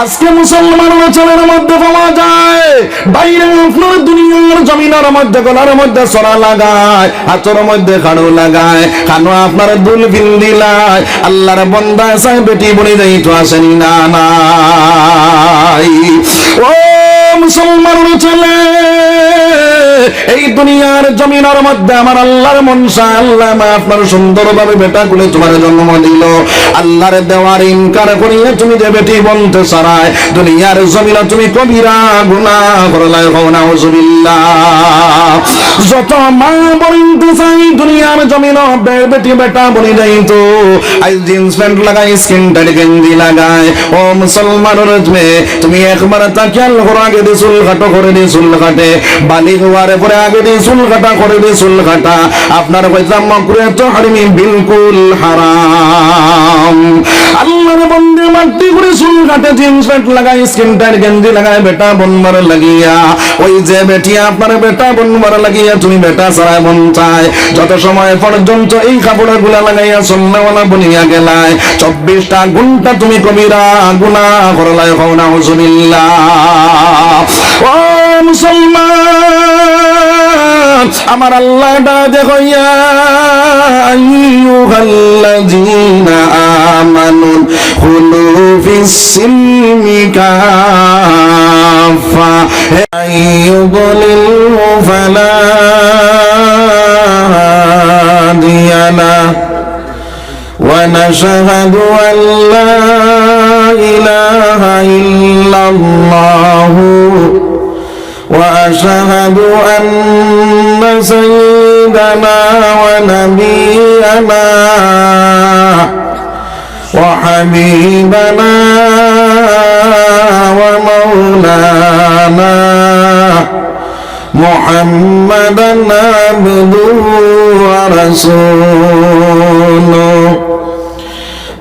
আজকে মুসলমান অঞ্চলের মধ্যে পাওয়া যায়। বাইরে আপনার দুনিয়ার জমিনার মধ্যে, গলার মধ্যে সরা লাগায়, হাতর মধ্যে খাড়ো লাগায় খানো আপনার দুল বিন্দিলায় আল্লাহর বন্দা সাই বেটি বলে যাই তো আসেনি না ও মুসলমান চলে এই দুনিয়ার জমিনের মধ্যে আমার আল্লাহর মনসা আল্লাহ আপনার সুন্দরভাবে বেটা গুলে তোমার জন্ম দিল। আল্লাহর দেওয়ার ইনকার করিয়ে তুমি যে বেটি বলতে সারায় দুনিয়ার জমিন তুমি কবিরা গুনা করলাই হও না যত মা বলিতে চাই, দুনিয়ার জমিন বেটি বেটা বলি যাই তো। আই জিন্স প্যান্ট লাগাই স্কিন টাইট গেঞ্জি লাগায় ও মুসলমানের মেয়ে তুমি একবার তাকিয়াল করো আগে দিয়ে চুল কাটো করে দিয়ে চুল কাটে। বালি হওয়ার পরে আগে দিয়ে চুল কাটা করে দিয়ে চুল কাটা আপনার পয়সা মকরে তো হারিমি বিলকুল হারাম। আল্লাহর বন্দে মাটি করে চুল কাটে জিন্স প্যান্ট লাগাই স্কিন টাইট, গেঞ্জি লাগায়, বেটা বনবার লাগিয়া। ওই যে বেটি, আপনার বেটা বনবার লাগিয়া, তুমি বেটা ছাড়াই বন চায়। যত সময় পর্যন্ত এই কাপড়গুলা লাগাইয়া সন্নাওয়ালা বনিয়া গেলায়, চব্বিশটা ঘণ্টা তুমি কবিরা গুনা করলাই হও না ও মুসলমান! আমার আল্লাহ ডা দেখো ইয়া আইয়ুহাল্লাযীনা আমানু খুলু ফিস-সিলমি কাফা আইয়ুদলিল ফালা هادي له ونشهد أن لا إله إلا الله وأشهد أن سيدنا ونبينا وحبيبنا ومولانا محمدا عبده ورسوله.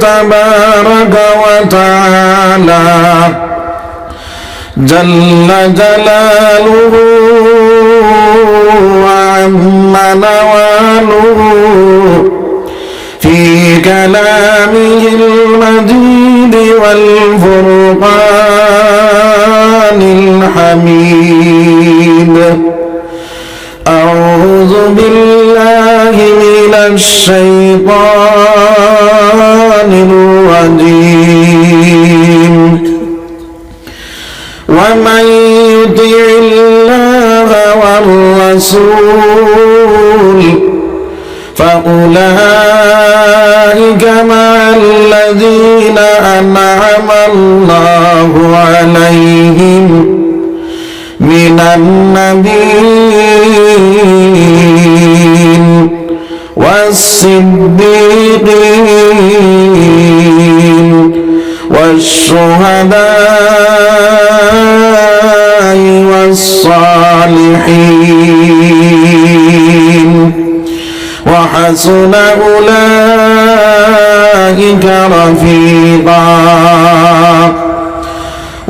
تبارك وتعالى. جل جلاله وعم نواله في كلامه المجيد والفرقان الحميد. أعوذ بالله من الشيطان الرجيم. ومن يطع الله والرسول فأولئك مع الذين أنعم الله عليهم من النبيين والصديقين والشهداء والصالحين وحسن أولئك رفيقا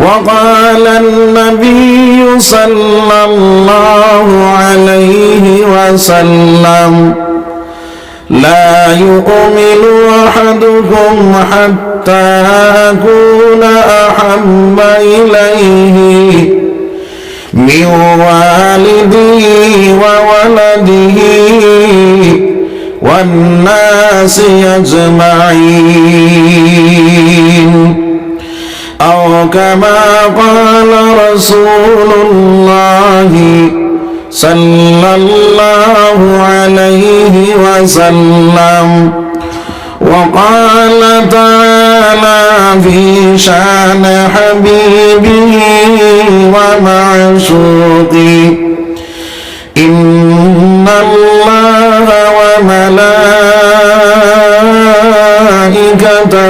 وقال النبي صلى الله عليه وسلم لا يؤمن أحدكم حتى أكون أحب إليه من والده وولده والناس أجمعين. كما قال رسول الله صلى الله عليه وسلم. وقال تعالى في شان حبيبه ومعشوقه إن الله وملائكته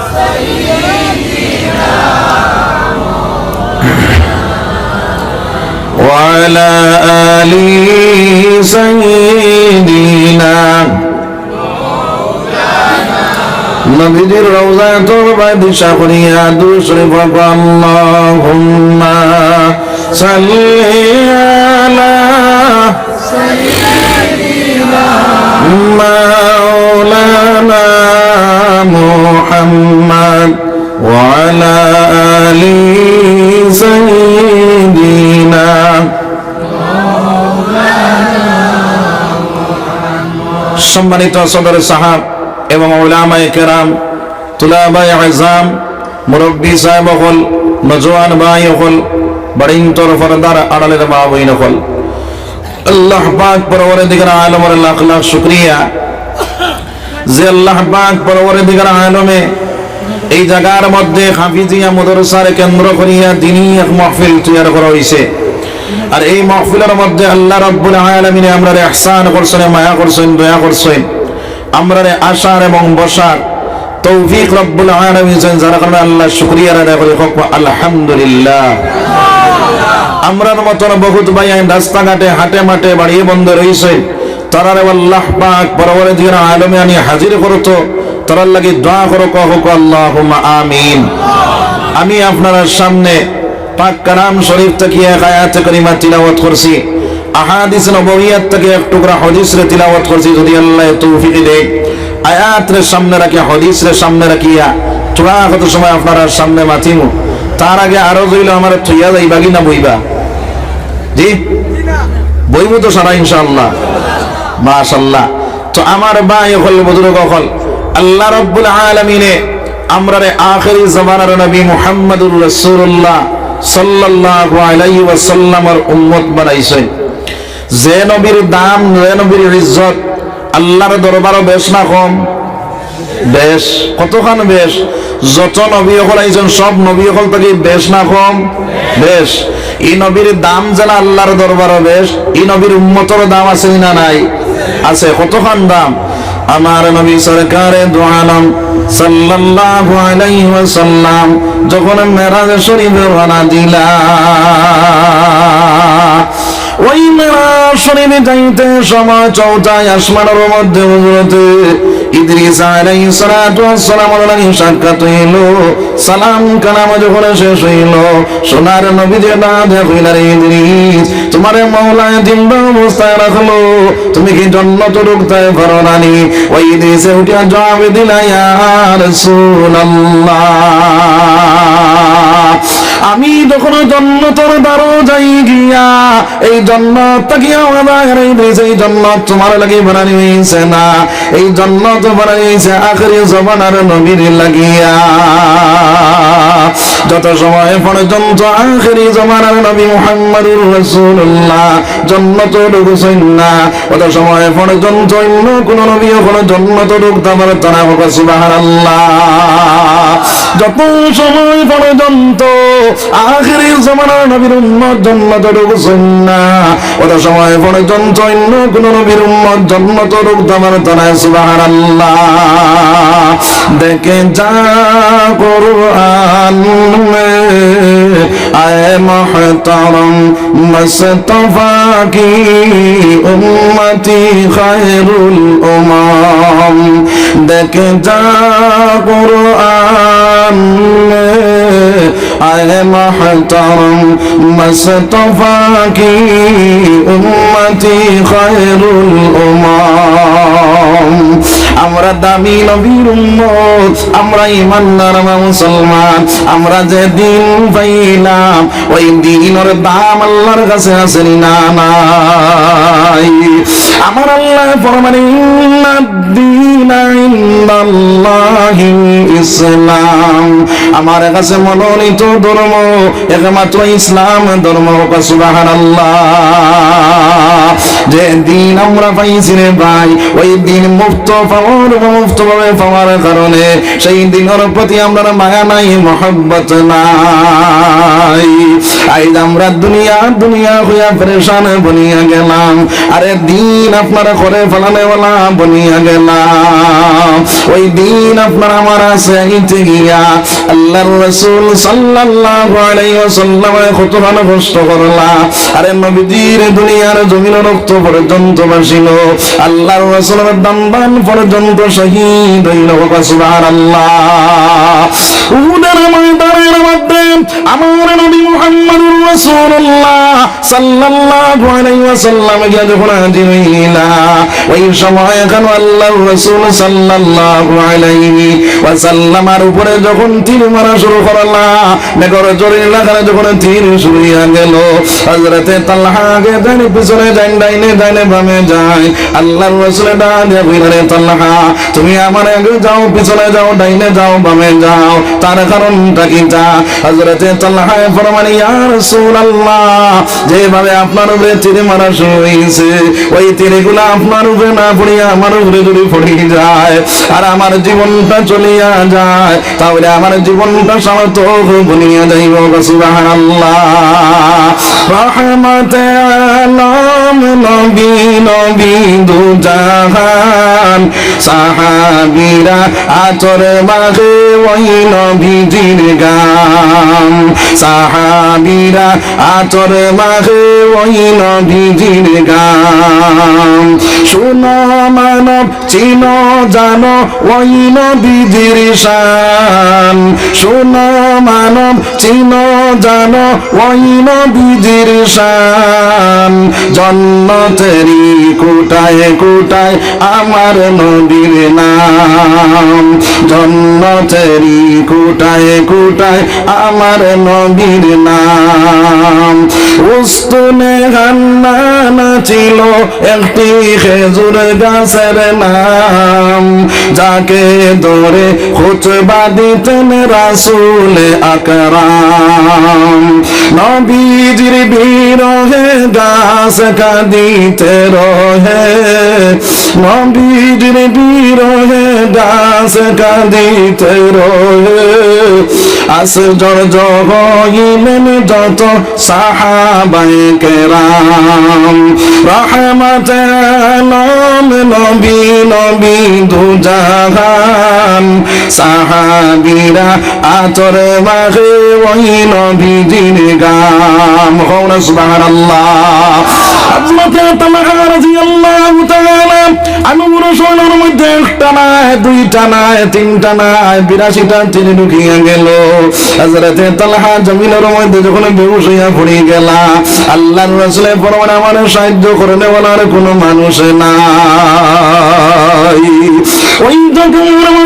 وعلى آل سيدنا নবীদের রওজা তোরবায় দিশা করিয়া দুসরে বাবা আল্লাহুম্মা সাল্লি আলা মাওলানা মুহাম্মদ وعلى آل سيدنا সম্মানিত সদর সাহাব এবং ওলামায়ে কেরাম তুলাবাই আজাম মুরব্বী সাহেব হল নজওয়ান ভাই হল বড়িন তোর ফরদার আড়ালের মা বইন হল আল্লাহ পাক পরবরে দিকের আলমের লাখ লাখ শুক্রিয়া যে আল্লাহ পাক পরবরে দিকের আলমে এই জায়গার মধ্যে হাফিজিয়া মদরসার কেন্দ্র করিয়া দিনই এক মহফিল তৈরি করা হয়েছে আর এই মহফিলের মধ্যে আল্লাহ রব্বুল আলমিনে আমরা ইহসান করছেন, মায়া করছেন, দয়া করছেন। আমরা আশার এবং বসার তৌফিক রব্বুল আলমিন যার কারণে আল্লাহ শুক্রিয়া আদায় করে আলহামদুলিল্লাহ। আমরার মতন বহুত ভাই রাস্তাঘাটে, হাটে মাঠে বাড়িয়ে বন্ধ রয়েছে তারার আল্লাহ পাক পরবরে দিন আলমে আনি হাজির করতো। তারার লাগি দোয়া করো হোক আল্লাহ আমিন। আমি আপনার সামনে পাক কালাম শরীফ থেকে এক আয়াত করিমা তিলাওয়াত করছি। আহাদিস নববিয়াত থেকে এক টুকরা হদিস রে তিলাওয়াত করছি, যদি আল্লাহ তৌফিক দেয় আয়াত রে সামনে রাখি হদিস রে সামনে রাখিয়া চূড়া কত সময় আপনারা সামনে মাতিমু? তার আগে আরও জইল আমার থইয়া যাইবা কি না বইবা? জি? বইব তো সারা ইনশাআল্লাহ। মাশাআল্লাহ। তো আমার ভাই হল বুজুর্গ হল আল্লাহ রাব্বুল আলামিনে আমরারে আখেরি জামানার নবী মুহাম্মদুর রাসূলুল্লাহ সাল্লাল্লাহু আলাইহি ওয়াসাল্লামের উম্মত বানাইছেন যে নবীর দাম, যে নবীর ইজ্জত, আল্লাহর দরবারও বেশ না কম? বেশ। কতখান বেশ? যত নবী হল আইছেন, সব নবী হল থেকে বেশ না কম? বেশ। এই নবীর দাম যেন আল্লাহর দরবারও বেশ, এই নবীর উম্মতর দাম আছে না নাই? আছে। কতখান দাম? আমার নবী সরকারে দোয়ালাম সাল্লাল্লাহু আলাইহি ওয়াসাল্লাম যখন মেরাজ শরীফে রওনা দিলা ওই মেরাজ শরীফে যাইতে সময় চৌথায় আসমানের মধ্যে হযরতে ইদ্রিস আলাইহিস সালাতু ওয়াস সালাম আলাইহি সাক্ষাৎ হইল। সালাম কালাম যখন শেষ হইল, সোনার নবী যে না দেখিল রে ইদ্রিস, তোমার মাওলায় জিন্দা অবস্থায় রাখল। তুমি কি জন্নত পারো নানি ওই জবাব দিলা, ইয়া রাসূলুল্লাহ। আমি যখন জন্নতর দ্বারো যাই গিয়া, এই জন্নত তাকিয়া এই জন্নত তোমার লাগি বানানি হয়েছে না, এই জন্নত বানানি হয়েছে আখরি জমানার নবীর লাগিয়া। যত সময় পর্যন্ত আখরি জমানার নবী মুহাম্মদুর রাসূলুল্লাহ জন্নত ঢুকছেন না অত সময় পর্যন্ত অন্য কোন নবী কোন জন্নত ঢুকতে পারত না সুবহানাল্লাহ। যত সময় পর্যন্ত আখেরি জমানার নবীর উম্মত জন্মত ঢুকছেন না ওটা সময় পর্যন্ত অন্য কোন নবীর উম্মত পারত না সুবহানাল্লাহ। দেখে যা আয়ে মুহতারম কি উম্মতি খায়রুল উমাম। দেখে যা আয়ে محترم مصطفى کی উম্মতি খায়রুল উমাম আমরা দামি নবীর উম্মত আমরা ইমানদার মুসলমান আমরা যে দিন পাইলাম ওই দিনের দাম আল্লাহর কাছে আছে না নাই আমার আল্লাহ ফরমানে ইন্নাদ-দীনা ইনদাল্লাহিল ইসলাম আমার কাছে মনোনীত ধর্ম একমাত্র ইসলাম ধর্ম সুবহানাল্লাহ। যে দিন আমরা পাইছি রে ভাই, ওই দিন মুক্ত পাওয়ার, মুক্ত ভাবে পাওয়ার কারণে সেই দিনের প্রতি মায়া নাই, মহব্বত নাই। আজ আমরা দুনিয়া দুনিয়া হইয়া পরেশান বনিয়া গেলাম, আরে দিন আপনারা করে ফেলানে বলা বনিয়া গেলাম। ওই দিন আপনারা আমার আছে গিয়া আল্লাহর রাসূল আলাইহি ওয়াসাল্লাম কত ভালো কষ্ট করলা। আরে নবীজির দুনিয়ার জমিন রক্ত পর্যন্ত বাসিল আল্লাহর রাসূলের দাম্বান পর্যন্ত শহীদ হইল। সুবহানাল্লাহ। উহুদের ময়দানের মধ্যে আমার নবী মুহাম্মদুর রাসূলুল্লাহ সাল্লাল্লাহু আলাইহি ওয়াসাল্লাম গিয়া যখন হাজির হইলা, ওই সময় এখন আল্লাহর রাসূল সাল্লাল্লাহু আলাইহি ওয়াসাল্লামের উপরে যখন তীর মারা শুরু করলা মেঘর জোরে লাগালে যখন তীর শুরু হইয়া গেল, হযরতে তালহা আগে ডাইনে পিছনে ডাইনে ডাইনে বামে যায় আল্লাহর রাসূল দিয়া কইলেন তালহা, তুমি আমার আগে যাও, পিছনে যাও, ডাইনে যাও, বামে যাও, তার কারণটা কি তা? হযরতে তালহা ফরমান, ইয়া রাসূলুল্লাহ। যেভাবে আপনার উপরে তীর মারা শুরু ওই তীরগুলো আপনার উপরে না পড়িয়া আমার উপরে যদি পড়ে যায়, আর আমার জীবনটা চলিয়া যায়, তাহলে আমার জীবনটা সার্থক বনিয়া যাইব সুবহানাল্লাহ। রহমতে আলম নবী নবী দু জাহান সাহাবীরা আতর মাগে ওই নবীজির গাম সাহাবীরা আতর মাগে ওই শুনো মানব ওই শান। মানব ওই শান। কোটায় কোটায় আমার নবীর নাম। জন্নতেরি কোটায় কোটায় আমার নবীর নাম। উস্তুনে হান্না ছিল একটি খেজুর গাছের নাম। যাকে ধরে খুতবা দিতেন রাসুল আকরাম। নবীজির বিরহে গাছ কাঁদিতে রহে। নবীজির বিরহে গাছ কাঁদিতে রহে। আসজর জগইলেন যত সাহাবাই কেরাম। রহমত নবী নবী দুজাহান সাহাবীরা আতর মাগে ওই নবী দিন গাম আনুর সোনার মধ্যে একটা দুইটা তিনটা বিরাশিটা তিনি গেল। হযরতে তালহা জমিনের মধ্যে যখন পড়ে গেলা, আল্লাহর রাসূলের ফরমান আমার সাহায্য করে নেওয়ার কোনো মানুষ নাই। ওই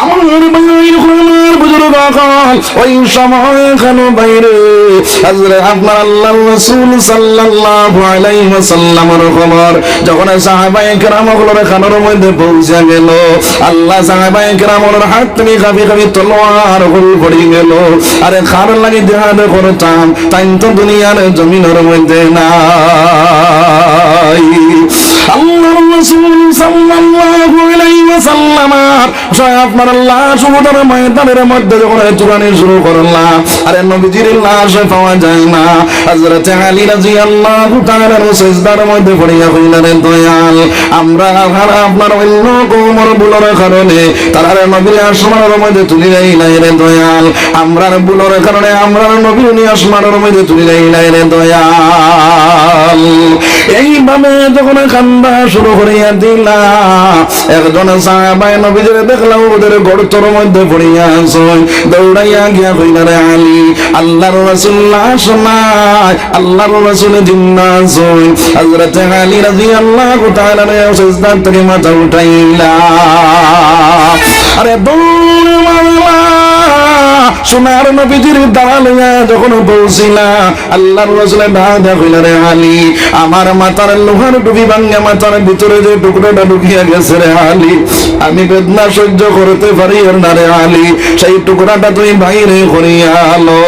আমার বাইর বুজুর্গ ওই বাইরে। আপনার আল্লাহর রাসূল সাল্লাল্লাহু আলাইহি যখন সাহাবায়ে কেরামগুলোর খানের মধ্যে পৌঁছে গেল, আল্লাহ সাহাবায়ে ওর হাত কাবি তলোয়ার গুল। আরে খার লাগি দেহাদ করতাম, তাই তো দুনিয়ার জমিনের মধ্যে নাই। আল্লাহর রাসূল সাল্লাল্লাহু আলাইহি ময়দানের মধ্যে যখন চুরানি শুরু করলাম আরে নবীজির লাশ পাওয়া যায় না। হযরত আলী রাদিয়াল্লাহু তাআলা সিজদার মধ্যে পড়িয়া কইলেন দয়াল, আমরা আপনার অন্য কোমর বুলোর কারণে তারা নবীর আসমানের মধ্যে তুলি নাই নাই রে দয়াল। আমরা বুলোর কারণে আমরা নবীর নি আসমানের মধ্যে তুলি নাই নাই রে দয়াল। এইভাবে যখন কান্দা শুরু করিয়া দিলা, একজন সাহাবায়ে নবীদের দেখলাম ওদের গর্তর মধ্যে পড়িয়া আসয়, দৌড়াইয়া গিয়া কইলা রে আলী, আল্লাহর রাসূল শোনায়, আল্লাহর রাসূল জিন্দা আসয়। হযরত আলী আরে সোনার নবীজির দাঁড়ালিয়া যখন বলছিলা, আল্লাহর রসুলে বাধা হইল রে আলী। আমার মাথার লোহার ডুবি ভাঙ্গা মাথার ভিতরে যে টুকরোটা ঢুকিয়া গেছে রে আলী। আমি বেদনা সহ্য করতে পারি না রে আলী। সেই টুকরাটা তুই বাইরে করিয়া আলো।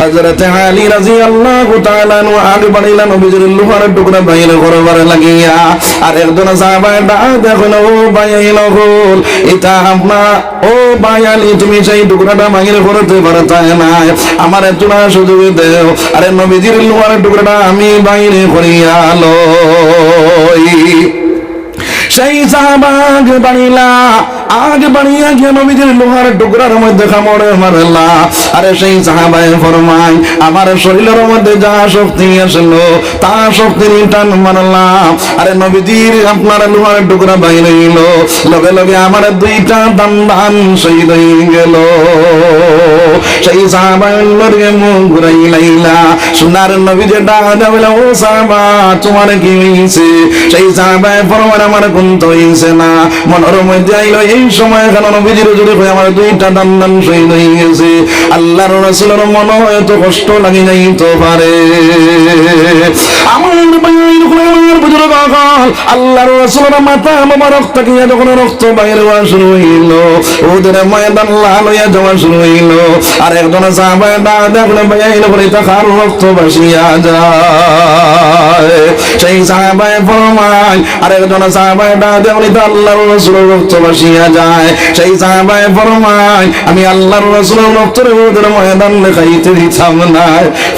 হযরত আলী রাদিয়াল্লাহু তাআলা নু আগ বাড়িলা নবীজির লোহার টুকরা বাইরে করবার লাগিয়া। আর একজন সাহাবা ডাক, দেখুন ও বাইল হল এটা আপনা ও বায়ালি তুমি সেই টুকরাটা বাইরে করতে পারতা না আমার তোরা সুযোগ দেও। আরে নবীজির লোহার টুকরাটা আমি বাইরে করিয়া লই। সেই সাহাবাগ বাড়িলা আগ বাড়িয়া গিয়া নবীজির লোহার টুকরার মধ্যে কামড়ে মারলা আরে সেই সাহাবায় ফরমাই আমার শরীরের মধ্যে যা শক্তি আসলো তা শক্তির টান মারলাম আরে নবীজির আপনার লোহার টুকরা বাইরে লগে লগে আমার দুইটা দান দান হয়ে গেল সেই লগে মুখ ঘুরাই লাইলা সোনার নবী যে ডাক ও সাহাবা তোমার কি হয়েছে সেই সাহাবায় ফরমান আমার কোন তো হয়েছে না মধ্যে আইলো এই সময় কেন নবীজির জুড়ে হয়ে আমার দুইটা দান দান গেছে আল্লাহর রাসূলের মনে কষ্ট পারে আমার বাইর বুজুর্গ আল্লাহর রাসূলের মাথা মোবারক যখন রক্ত বাইরে হওয়া শুরু হইল, ওদের ময়দান লাল হইয়া শুরু হইল। আর একজন দেখলে তাকার রক্ত যায়? সেই আর একজন দেখলে তো আল্লাহর রাসূলের রক্ত যায়। সেই আমি আল্লাহর রাসূলের রক্তের ওদের ময়দান খাইতে দিতাম না।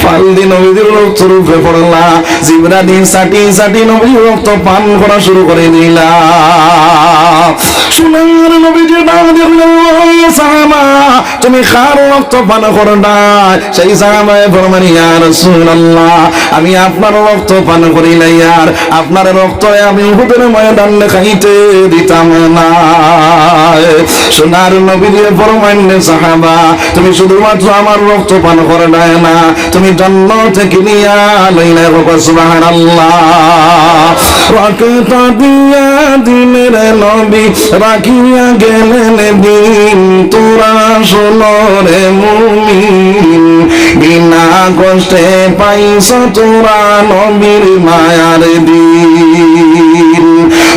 ফাল দিন নবীদের রক্ত রূপে পড়লা। জিবরা দিন সাটি সাটি নবী রক্ত পান করা শুরু করে দিলা সোনার নবীজি ডাক দেখল সাহাবা, তুমি খার রক্ত পান করো না সেই সাহাবায় ফরমান, ইয়া রাসূলুল্লাহ, আমি আপনার রক্ত পান করি না ইয়ার আপনার রক্ত আমি উহুদের ময়দান খাইতে দিতাম না। সোনার নবীজি ফরমান সাহাবা, তুমি শুধুমাত্র আমার রক্ত পান করে দেয় না, তুমি জন্ম থেকে নিয়া লইলে সুবহানাল্লাহ। রক্ত দিয়া দিনের নবী রাখিয়া গেলেন দিন। তোরা শোনো রে মুমিন, বিনা কষ্টে পাইছ তোরা নবীর মায়ার দিন।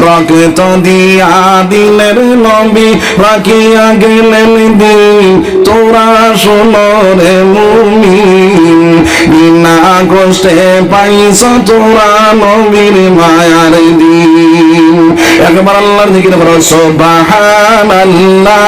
রক্ত দিয়া দিনের নবী রাখিয়া গেলেন দিন। তোরা সোনরে মুমিন। বিনা কষ্টে পাইছ তোরা নবীর মায়ার দিন। একবার আল্লাহর দিকে বলো সুবহানাল্লাহ।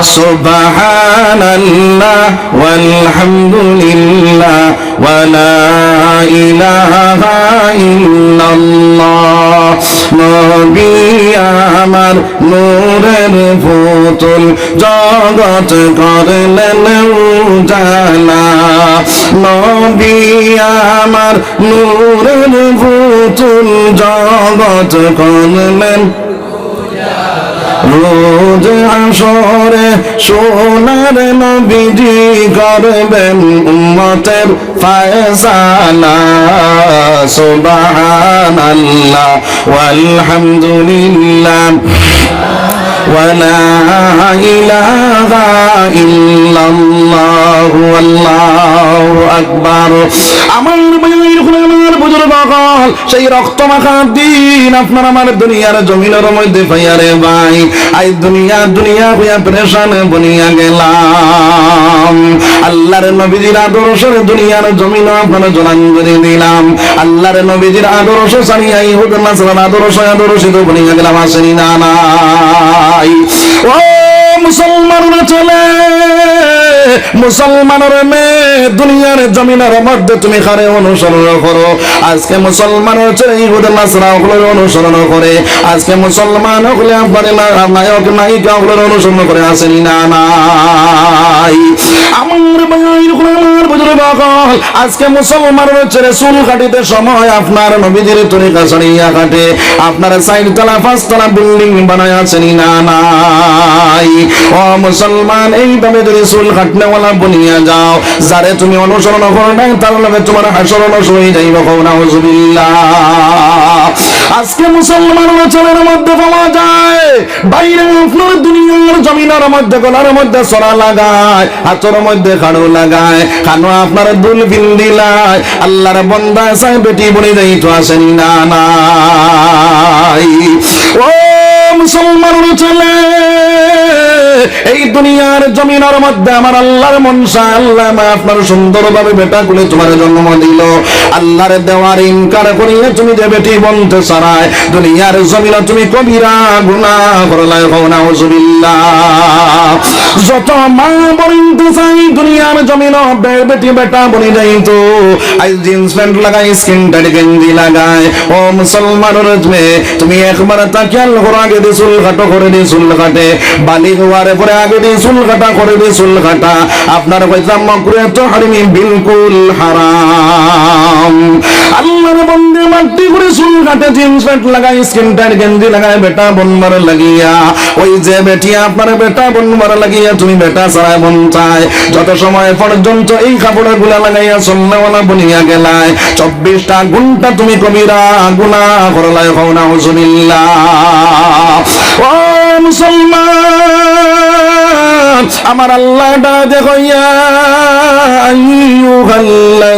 سبحان الله والحمد لله ولا إله إلا الله নবী আমার নূরের পুতুল জগৎ করলেন উজালা নবী আমার নূরের পুতুল জগৎ করলেন রোজ আসরে সোনার নবীজি করবেন উম্মতের ফায়সালা সুবহানাল্লাহ walhamdulillah ولا إله إلا الله والله أكبر আমার সেই রক্ত মাখা দিন আপনার আমার দুনিয়ার জমিনের মধ্যে পাইয়ারে ভাই। আই দুনিয়া দুনিয়া হইয়া প্রেশান বনিয়া গেলাম। আল্লাহর নবীজির আদর্শের দুনিয়ার জমিন আপনার জলাঞ্জলি দিলাম। আল্লাহর নবীজির আদর্শ সারিয়া ইহুদ নাসরার আদর্শ, আদর্শিত বনিয়া গেলাম, আসেনি না নাই। ও মুসলমানরা চলে, মুসলমানের মেয়ে দুনিয়ার জমিনের মধ্যে তুমি খারে অনুসরণ করো। আজকে মুসলমান হচ্ছে ইহুদ নাসরাগুলোর অনুসরণ করে। আজকে মুসলমান হলে আপনার নায়ক, নায়িকা হলের অনুসরণ করে আসেনি না, নাই। আমার হলে আমার বুজুর্গ সকল আজকে মুসলমান হচ্ছে চুল কাটিতে সময় আপনার নবীদের তরিকা ছাড়িয়া কাটে আপনার সাইড তলা পাঁচতলা বিল্ডিং বানায় আছেনি না, নাই। ও মুসলমান এইভাবে যদি চুল কাটনেওয়ালা বনিয়া যাও, যারে তুমি অনুসরণ করো নাই, তার লগে তোমার হাসরণ হয়ে যাইব কৌনা আজকে মুসলমান চলের মধ্যে পাওয়া যায়, বাইরে আপনার দুনিয়ার জমিনের মধ্যে, গলার মধ্যে সরা লাগায়, হাতর মধ্যে খাড়ো লাগায় খানো আপনার দুল দিলায় আল্লাহর বন্দা সাই বেটি বনে যাই তো আসেনি না নাই। ও মুসলমান চলে এই দুনিয়ার জমিনের মধ্যে আমার আল্লাহর মনসা আল্লাহ আপনার সুন্দরভাবে বেটা করে তোমার জন্ম দিল। আল্লাহর দেওয়ার ইনকার করিয়ে তুমি যে বেটি বলতে সারায় দুনিয়ার জমিন তুমি কবিরা গুনা করলাই হও না যত মা বলিতে চাই দুনিয়ার জমিন বেটি বেটা বলি যাই তো। আই জিন্স প্যান্ট লাগাই, স্কিন টাইট গেঞ্জি লাগায় ও মুসলমানের মেয়ে তুমি একবার তাকিয়াল করো আগে দিয়ে চুল কাটো করে দিয়ে চুল কাটে বালি হওয়ার পরে আগে দিয়ে চুল কাটা করে দিয়ে চুল কাটা আপনার পয়সা মকরে তো হারিমি বিলকুল হারাম। আল্লাহর বন্দে মাটি করে চুল কাটে জিন্স প্যান্ট লাগাই স্কিন টাইট গেঞ্জি লাগায়, বেটা বনবার লাগিয়া। ওই যে বেটি আপনার বেটা বনবার লাগিয়া, তুমি বেটা ছাড়াই বন চায়। যত সময় পর্যন্ত এই কাপড়গুলা লাগাইয়া সন্ন্যাওয়ালা বনিয়া গেলায়, চব্বিশটা ঘণ্টা তুমি কবিরা গুনা করলাই হও না হুজুবিল্লাহ ও মুসলমান, আমার আল্লাহ ডা দেখো ইয়া আইয়ুহাল্লাযীনা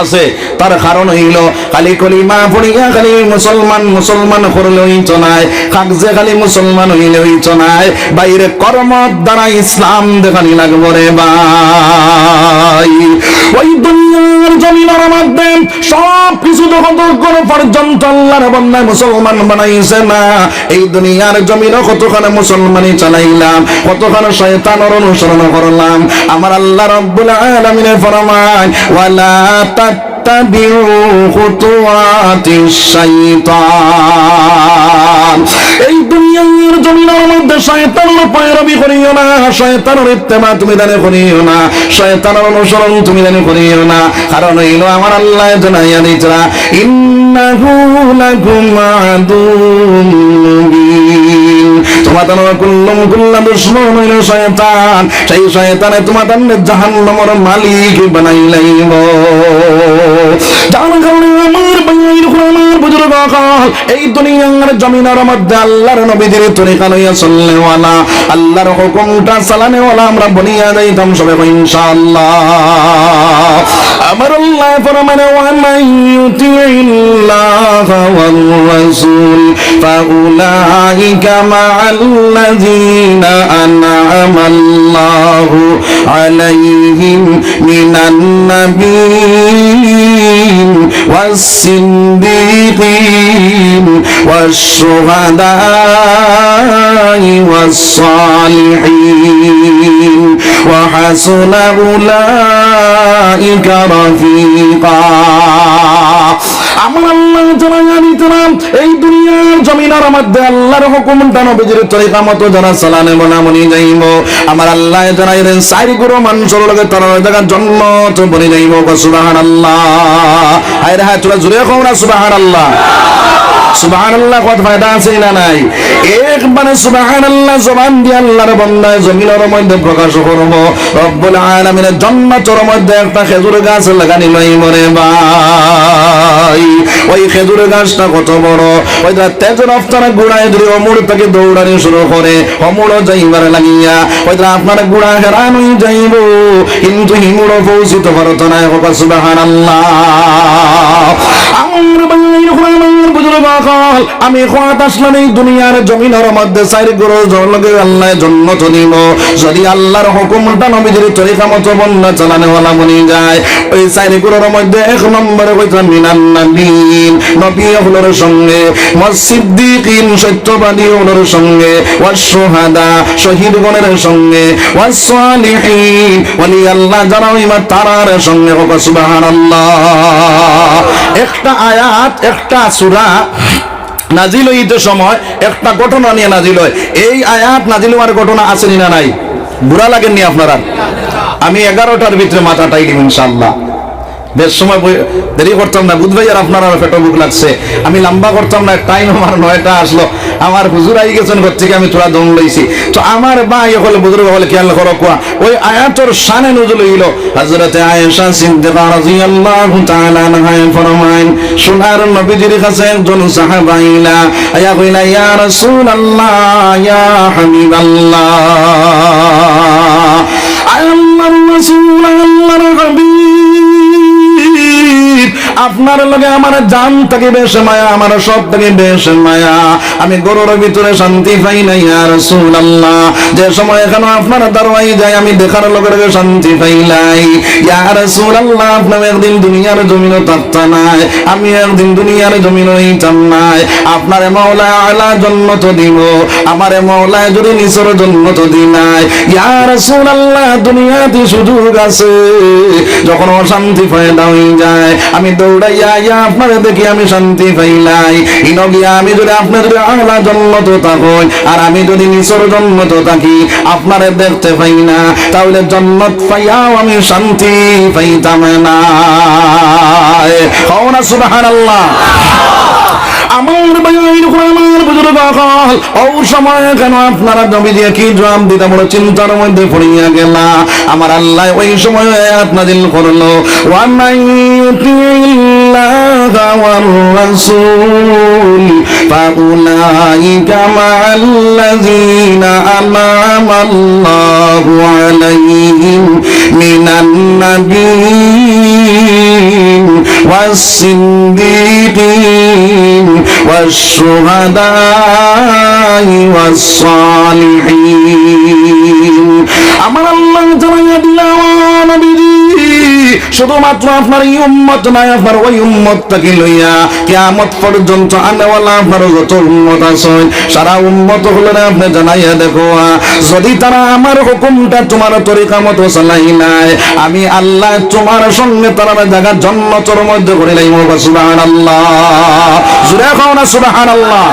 আছে। তার কারণ হইল, খালি কলিমা পড়িয়া খালি মুসলমান মুসলমান করলে হইত নাই। কাগজে খালি মুসলমান হইলে হইত নাই। বাইরে কর্ম দ্বারা ইসলাম দেখানি লাগবো রে ভাই। ওই দুনিয়ার জমিনের মধ্যে সব কিছু যখন কোন পর্যন্ত আল্লাহর বন্ধায় মুসলমান বানাইছে না। এই দুনিয়ার জমিন কতখানে মুসলমানই চালাইলাম, কতখানে শয়তানের অনুসরণ করলাম। আমার আল্লাহ রব্বুল আলামিনের ফরমান ওয়ালা তাত্তাবিউ খুতুওয়াতিশ শাইতান এই দুনিয়ার জমিনের মধ্যে শয়তানের পয়রবি করিও না, শয়তানের ইত্তেমা তুমি জানে করিও না, শয়তানের অনুসরণ তুমি জানে করিও না। কারণ হইল আমার আল্লাহ জানাইয়া দিতরা ইন্নাহু লাকুম আদুম মুবিন। তোমাদের কুল্লুম কুল্লা দুশ্মন হইল মালিক বানাই লাইব। যার কারণে আমার বাইর আমার এই দুনিয়ার জমিনের মধ্যে আল্লাহর নবীদের তরিকা লইয়া চললে ওয়ালা আল্লাহর হুকুমটা চালানে ওয়ালা আমরা বনিয়া যাইতাম সবে ইনশাআল্লাহ। أمر الله فرمنا ومن يطع الله والرسول فأولئك مع الذين أنعم الله عليهم من النبيين والصديقين والشهداء والصالحين وحسن أولئك রফিকা আমার আল্লাহ জানাজানি জানাম, এই দুনিয়ার জমিনার মধ্যে আল্লাহর হুকুম দানবীজির তরিকা মতো যারা সালান এবং যাইব। আমার আল্লাহ জানাইলেন সাইর গুরু মানুষের লগে তার জায়গা জন্ম তো বনে যাইব সুবাহান আল্লাহ হায় রে হায়, তোরা জুড়ে কোমরা সুবাহান আল্লাহ সুবহানাল্লাহ কত ফায়দা আছে না নাই? একবারে সুবহানাল্লাহ, জবান দিয়ে আল্লাহর বান্দা জমিনের মধ্যে প্রকাশ করব। রব্বুল আলামিনের জান্নাতের মধ্যে একটা খেজুর গাছ লাগানি লই মরে ভাই। ওই খেজুরের গাছটা কত বড়? ওই তেজের অফতারা গুড়ায় যদি অমুর থেকে দৌড়ানি শুরু করে অমুড় যাইবার লাগিয়া, ওই আপনার গুড়া হেরানোই যাইব। কিন্তু হিমুড়ো পৌঁছিত নাই হোক সুবাহান আল্লাহ আমার বুজুর্গ কল আমি খোয়াত আসলাম এই দুনিয়ার জমিনের মধ্যে সাইর গরু জলকে আল্লাহ জন্ম দিব যদি আল্লাহর হুকুমটা নবীজির তরিকা মতো বন্যা চালানে ওয়ালা মনি যায়, ওই সাইর গরুর মধ্যে এক নম্বরে কইতাম মিনান নবীন নবী হলোর সঙ্গে মসজিদ্দিকিন সত্যবাদী হলোর সঙ্গে ওয়াসুহাদা শহীদ গণের সঙ্গে ওয়াসসালিহিন ওয়ালি আল্লাহ যারা ইমা তারার সঙ্গে হোক সুবহানাল্লাহ। একটা আয়াত, একটা সূরা নাজিল হইতে সময়, একটা ঘটনা নিয়ে নাজিল হয়। এই আয়াত নাজিল হওয়ার ঘটনা আসেনি না নাই? বুড়া লাগেননি আপনারা? আমি এগারোটার ভিতরে মাথাটাই দিব ইনশাল্লাহ বেশ সময় দেরি করতাম না। বুধ ভাইয়ার আপনার আর পেটো বুক লাগছে। আমি লম্বা করতাম না, টাইম আমার নয়টা আসলো। আমার হুজুর আই গেছেন ঘর থেকে, আমি তোরা দম লইছি। তো আমার ইয়ে হলে বুজুর্গ হলে খেয়াল করো কোয়া, ওই আয়াতর শানে নজুল হইল। হযরতে আয়েশা সিদ্দিকা রাদিয়াল্লাহু তাআলা আনহা ফরমাইন সোনার নবীজির কাছে একজন সাহাবা আইলা, আয়া কইলা, ইয়া রাসূলুল্লাহ, ইয়া হাবিবাল্লাহ। আপনার লগে আমার জান থেকে বেশ মায়া, আমার সব থেকে বেশ মায়া। আমি গরুর ভিতরে শান্তি পাই না ইয়া রাসূলুল্লাহ। যে সময় এখানে আপনার দারওয়াই যায়, আমি দেখার লগে শান্তি পাইলাই ইয়া রাসূলুল্লাহ, আপনার একদিন দুনিয়ার জমিন থাকতা নাই। আমি একদিন দুনিয়ার জমিন হইতাম নাই। আপনার মাওলা আলা জন্নত দিব, আমার মাওলা যদি নিচর জন্নত দি নাই। ইয়া রাসূলুল্লাহ, দুনিয়াতে সুযোগ আছে, যখন অশান্তি ফায়দা হয়ে যায়, আমি দৌড়াইয়া ইয়া দেখি আমি শান্তি পাইলাই। ইনো আমি যদি আপনার আহলা জন্মত থাকুন আর আমি যদি নিচর জন্মত থাকি, আপনারে দেখতে পাই না। তাহলে জন্মত পাইয়াও আমি শান্তি পাইতাম না। হও না সুবাহ বাইর আমার সময় কেন আপনারা জমি দিয়ে কি জবাব দিতে বড় চিন্তার মধ্যে পড়িয়া গেলা আমার আল্লাহ ওই সময় আয়াত নাজিল করল। ওয়ার রাসূল ফাউলাইকা মা'আল্লাযীনা আন'আমা আল্লাহু আলাইহিম মিনান নাবিয়্যিন والصديقين والشهداء والصالحين أمر الله جل جلاله শুধুমাত্র আপনার এই উম্মত নাই, আপনার ওই উম্মতটাকে লইয়া কিয়ামত পর্যন্ত আনেওয়ালা আপনার যত উম্মত আছেন, সারা উম্মত হলে না আপনি জানাইয়া দেখো যদি তারা আমার হুকুমটা তোমার তরিকা মতো চালাই নাই, আমি আল্লাহ তোমার সঙ্গে তারা জায়গা জন্মতর মধ্যে করে নাই সুবাহ আল্লাহ জুড়ে খাও না সুবাহ আল্লাহ